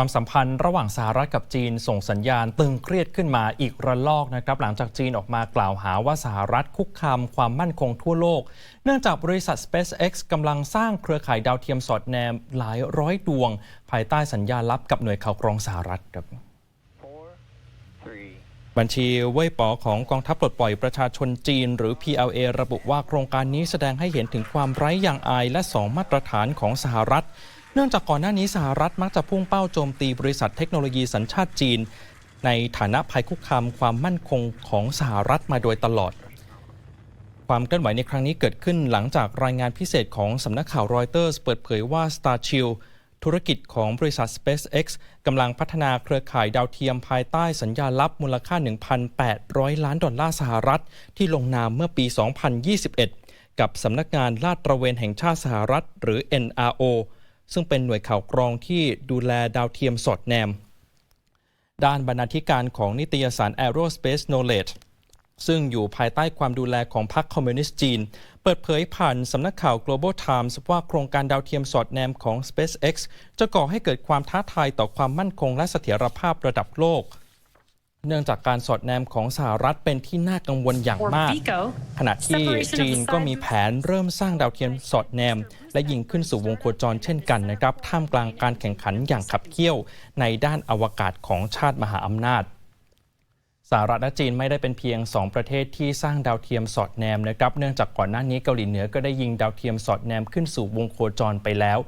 ความสัมพันธ์ระหว่างสหรัฐกับจีนส่งสัญญาณตึงเครียดขึ้นมาอีกระลอกนะครับ หลังจากจีนออกมากล่าวหาว่าสหรัฐคุกคามความมั่นคงทั่วโลก เนื่องจากบริษัท SpaceX กำลังสร้างเครือข่ายดาวเทียมสอดแนมหลายร้อยดวง ภายใต้สัญญาลับกับหน่วยข่าวกรองสหรัฐครับบัญชีเว่ยป๋อของกองทัพปลดปล่อยประชาชนจีน หรือ PLA ระบุว่าโครงการนี้แสดงให้เห็นถึงความไร้ยางอายและสองมาตรฐานของสหรัฐ เนื่องจากก่อนหน้านี้สหรัฐมักจะพุ่งเป้าโจมตีบริษัทเทคโนโลยีสัญชาติจีน ในฐานะภัยคุกคามความมั่นคงของสหรัฐมาโดยตลอด ความเคลื่อนไหวในครั้งนี้เกิดขึ้นหลังจากรายงานพิเศษของสำนักข่าวรอยเตอร์สเปิดเผยว่า Starchill ธุรกิจของบริษัท SpaceX กำลังพัฒนาเครือข่ายดาวเทียมภายใต้สัญญาลับมูลค่า 1,800 ล้านดอลลาร์สหรัฐ ที่ลงนามเมื่อปี 2021 กับสำนักงานลาดตระเวนแห่งชาติสหรัฐ หรือ NRO ซึ่งเป็นหน่วยข่าวกรองที่ดูแลดาวเทียมสอดแนม ด้านบรรณาธิการของนิตยสาร Aerospace Knowledge ซึ่งอยู่ภายใต้ความดูแลของพรรคคอมมิวนิสต์จีน เปิดเผยผ่านสำนักข่าว Global Times ว่าโครงการดาวเทียมสอดแนมของ SpaceX จะก่อให้เกิดความท้าทายต่อความมั่นคงและเสถียรภาพระดับโลก เนื่องจากการสอดแนมของสหรัฐเป็นที่น่ากังวลอย่าง or มาก Pico, ขณะที่จีนก็มีแผนเริ่มสร้างดาวเทียมสอดแนม และยิงขึ้นสู่วงโคจรเช่นกันนะครับ ท่ามกลางการแข่งขันอย่างขับเคี่ยวในด้านอวกาศของชาติมหาอำนาจ สหรัฐและจีนไม่ได้เป็นเพียง 2 ประเทศที่สร้างดาวเทียมสอดแนมนะครับ เนื่องจากก่อนหน้านี้เกาหลีเหนือก็ได้ยิงดาวเทียมสอดแนมขึ้นสู่วงโคจรไปแล้ว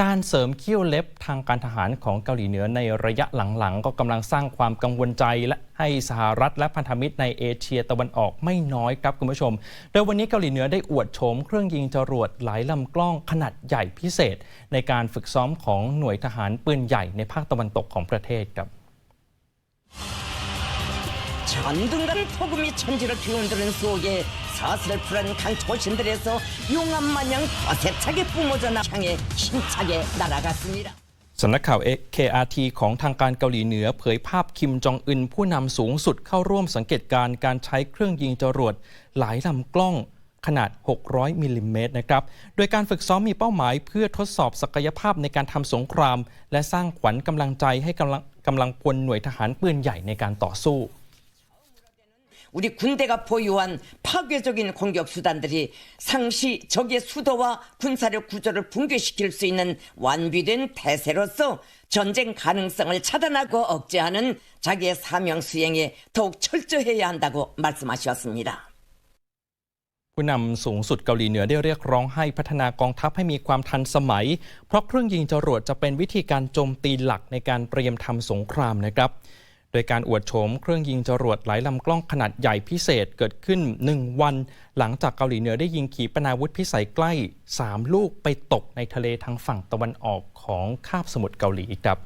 การเสริมเขี้ยวเล็บทางการทหารของเกาหลีเหนือในระยะหลังๆ ก็กำลังสร้างความกังวลใจ และให้สหรัฐและพันธมิตรในเอเชียตะวันออกไม่น้อยครับคุณผู้ชม โดยวันนี้เกาหลีเหนือได้อวดโฉมเครื่องยิงจรวดหลายลำกล้องขนาดใหญ่พิเศษ ในการฝึกซ้อมของหน่วยทหารปืนใหญ่ในภาคตะวันตกของประเทศครับ 전등가를 폭음이 천지를 뒤흔드는 속에 사슬프런 강초신들에서 용암 마냥 어색하게 뿜어져 나 향해 힘차게 날아갔습니다. สำนักข่าว KRT ของทางการเกาหลีเหนือเผยภาพคิมจองอึนผู้นำสูงสุดเข้าร่วมสังเกตการณ์การใช้เครื่องยิงจรวดหลายลำกล้องขนาด 600 มิลลิเมตรนะครับ โดยการฝึกซ้อมมีเป้าหมายเพื่อทดสอบศักยภาพในการทำสงคราม และสร้างขวัญกำลังใจให้กำลังกำลังพลหน่วยทหารปืนใหญ่ในการต่อสู้ 우리 군대가 보유한 파괴적인 공격 수단들이 상시 적의 수도와 군사력 구조를 붕괴시킬 수 있는 완비된 태세로서 전쟁 가능성을 차단하고 억제하는 자기의 사명 수행에 더욱 철저해야 한다고 말씀하셨습니다. ผู้นำสูงสุดเกาหลีเหนือได้เรียกร้องให้พัฒนากองทัพให้มีความทันสมัย เพราะเครื่องยิงจรวดจะเป็นวิธีการโจมตีหลักในการเตรียมทำสงครามนะครับ โดยการอวดโฉมเครื่องยิงจรวดหลายลำกล้องขนาดใหญ่พิเศษเกิดขึ้น 1 วัน หลังจากเกาหลีเหนือได้ยิงขีปนาวุธพิสัยใกล้ 3 ลูกไปตกในทะเลทางฝั่งตะวันออกของคาบสมุทรเกาหลีครับ